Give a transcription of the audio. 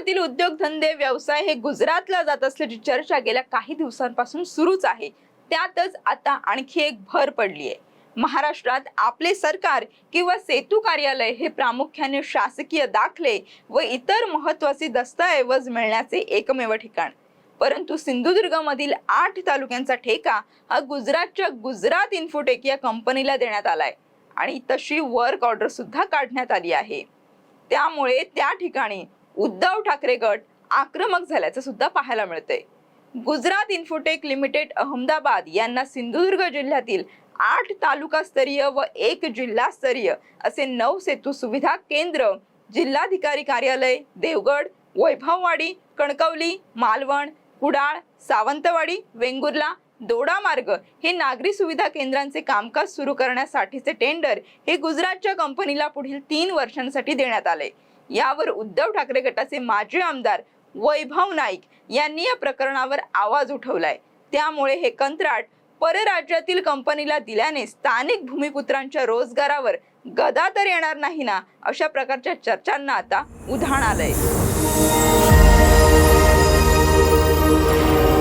विदर्भातील उद्योगधंदे व्यवसाय हे गुजरातला जात असल्याची चर्चा गेल्या काही दिवसांपासून सुरूच आहे त्यातच आता आणखी एक भर पडली आहे. महाराष्ट्रात आपले सरकार किंवा सेतू कार्यालय हे प्रामुख्याने शासकीय दाखले व इतर महत्त्वाचे दस्तऐवज मिळण्याचे एकमेव ठिकाण. परंतु सिंधुदुर्गमधील आठ तालुक्यांचा ठेका हा गुजरातच्या गुजरात इन्फोटेक या कंपनीला देण्यात आलाय आणि तशी वर्क ऑर्डर सुद्धा काढण्यात आली आहे. त्यामुळे त्या ठिकाणी उद्धव ठाकरे गट आक्रमक झाल्याचं सुद्धा पाहायला मिळतंय. गुजरात इन्फोटेक लिमिटेड अहमदाबाद यांना सिंधुदुर्ग जिल्ह्यातील आठ तालुकास्तरीय व एक जिल्हास्तरीय असे नऊ सेतू सुविधा केंद्र जिल्हाधिकारी कार्यालय देवगड वैभववाडी कणकवली मालवण कुडाळ सावंतवाडी वेंगुर्ला दोडा मार्ग हे नागरी सुविधा केंद्रांचे कामकाज सुरू करण्यासाठीचे टेंडर हे गुजरातच्या कंपनीला पुढील तीन वर्षांसाठी देण्यात आले. यावर उद्धव ठाकरे गटाचे माजी आमदार वैभव नाईक यांनी या प्रकरणावर आवाज उठवलाय. त्यामुळे हे कंत्राट परराज्यातील कंपनीला दिल्याने स्थानिक भूमिपुत्रांच्या रोजगारावर गदा तर येणार नाही ना अशा प्रकारच्या चर्चांना आता उधाण आलंय.